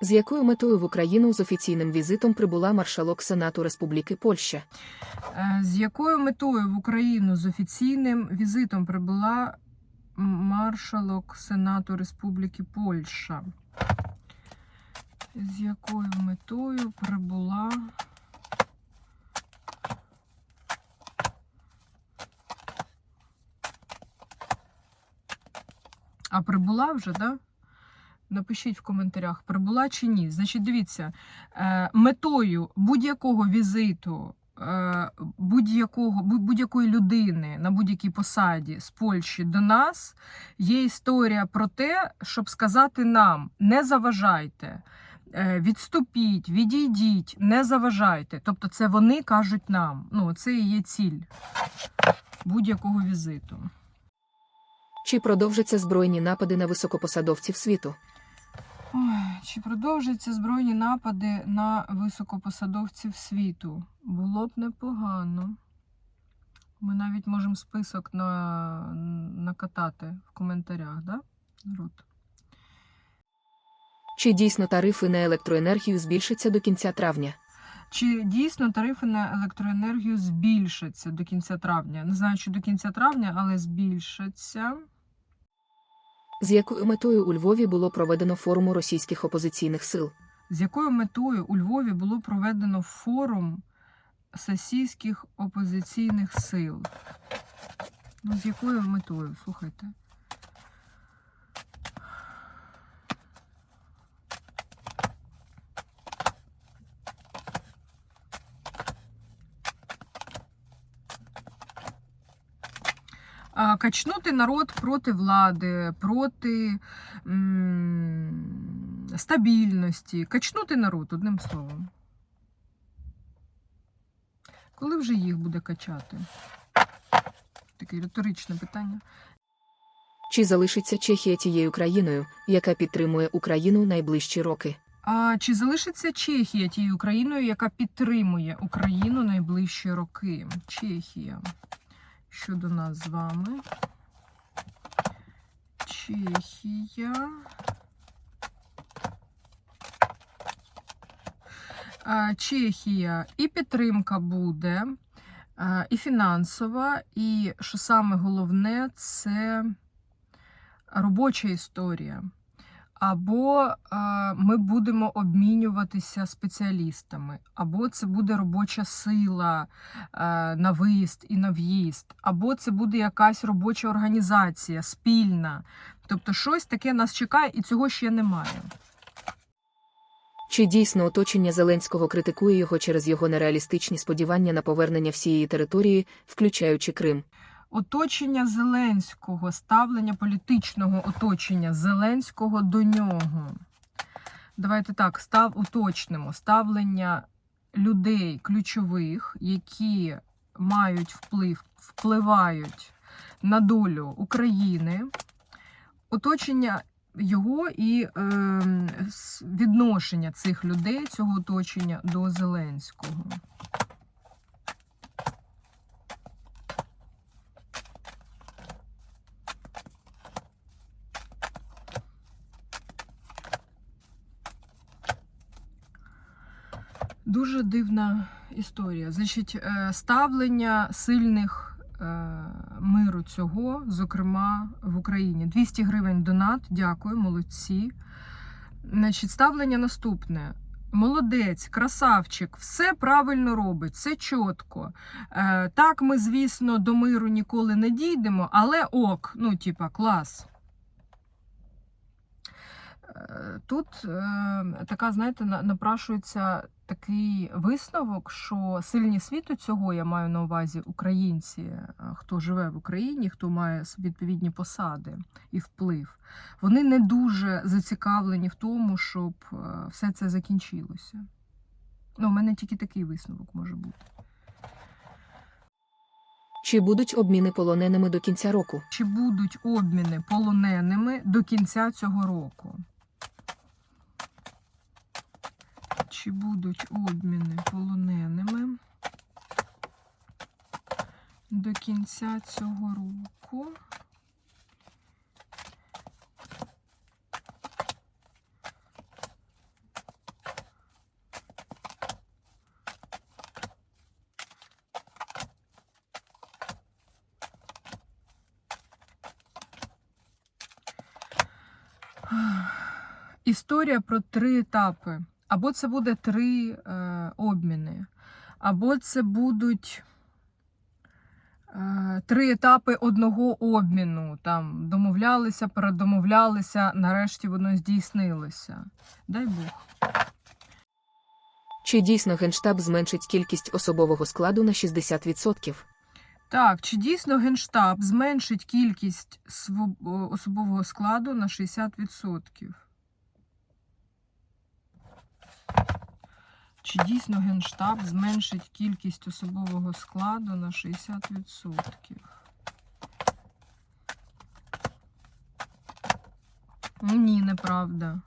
З якою метою в Україну з офіційним візитом прибула маршалок Сенату Республіки Польща? Е, З якою метою в Україну з офіційним візитом прибула маршалок Сенату Республіки Польща? З якою метою прибула А прибула вже, так? Да? Напишіть в коментарях, прибула чи ні. Значить, дивіться, е, метою будь-якого візиту, е, будь-якого, будь- будь-якої людини на будь-якій посаді з Польщі до нас є історія про те, щоб сказати нам: не заважайте, е, відступіть, відійдіть, не заважайте. Тобто, це вони кажуть нам. Ну, це і є ціль будь-якого візиту. Чи продовжаться збройні напади на високопосадовців світу? Ой, чи продовжаться збройні напади на високопосадовців світу? Було б непогано. Ми навіть можемо список на... накатати в коментарях, да? Народ? Чи дійсно тарифи на електроенергію збільшаться до кінця травня? Чи дійсно тарифи на електроенергію збільшаться до кінця травня? Не знаю, чи до кінця травня, але збільшаться. З якою метою у Львові було проведено форуму російських опозиційних сил? З якою метою у Львові було проведено форум сесійських опозиційних сил? Ну, з якою метою? Слухайте. Качнути народ проти влади, проти м, стабільності. Качнути народ, одним словом. Коли вже їх буде качати? Таке риторичне питання. Чи залишиться Чехія тією країною, яка підтримує Україну найближчі роки? А чи залишиться Чехія тією країною, яка підтримує Україну найближчі роки? Чехія. Щодо нас з вами. Чехія. Чехія і підтримка буде, і фінансова, і що саме головне, це робоча історія. Або е, ми будемо обмінюватися спеціалістами, або це буде робоча сила е, на виїзд і на в'їзд, або це буде якась робоча організація спільна. Тобто щось таке нас чекає, і цього ще немає. Чи дійсно оточення Зеленського критикує його через його нереалістичні сподівання на повернення всієї території, включаючи Крим? Оточення Зеленського, ставлення політичного оточення Зеленського до нього. Давайте так, став уточнимо ставлення людей ключових, які мають вплив, впливають на долю України, оточення його і е, відношення цих людей, цього оточення до Зеленського. Дуже дивна історія. Значить, е, ставлення сильних е, миру цього, зокрема в Україні. 200 гривень донат. Дякую, молодці. Значить, ставлення наступне. Молодець, красавчик, все правильно робить, все чітко. Е, так, ми, звісно, до миру ніколи не дійдемо, але ок, ну, типа, клас. Тут е, така, знаєте, напрашується такий висновок, що сильні світу цього я маю на увазі українці, е, хто живе в Україні, хто має відповідні посади і вплив, вони не дуже зацікавлені в тому, щоб е, все це закінчилося. Ну, у мене тільки такий висновок може бути. Чи будуть обміни полоненими до кінця року? Чи будуть обміни полоненими до кінця цього року? чи будуть обміни полоненими до кінця цього року. Історія про три етапи. Або це буде три е, обміни, або це будуть е, три етапи одного обміну. Там домовлялися, передомовлялися, нарешті воно здійснилося. Дай Бог. Чи дійсно Генштаб зменшить кількість особового складу на 60%? Так, чи дійсно Генштаб зменшить кількість особового складу на 60%? Чи дійсно Генштаб зменшить кількість особового складу на 60%? Ні, неправда.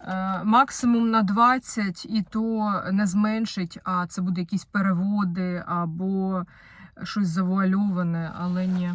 Е, Максимум на 20, і то не зменшить, а це буде якісь переводи або щось завуальоване, але ні.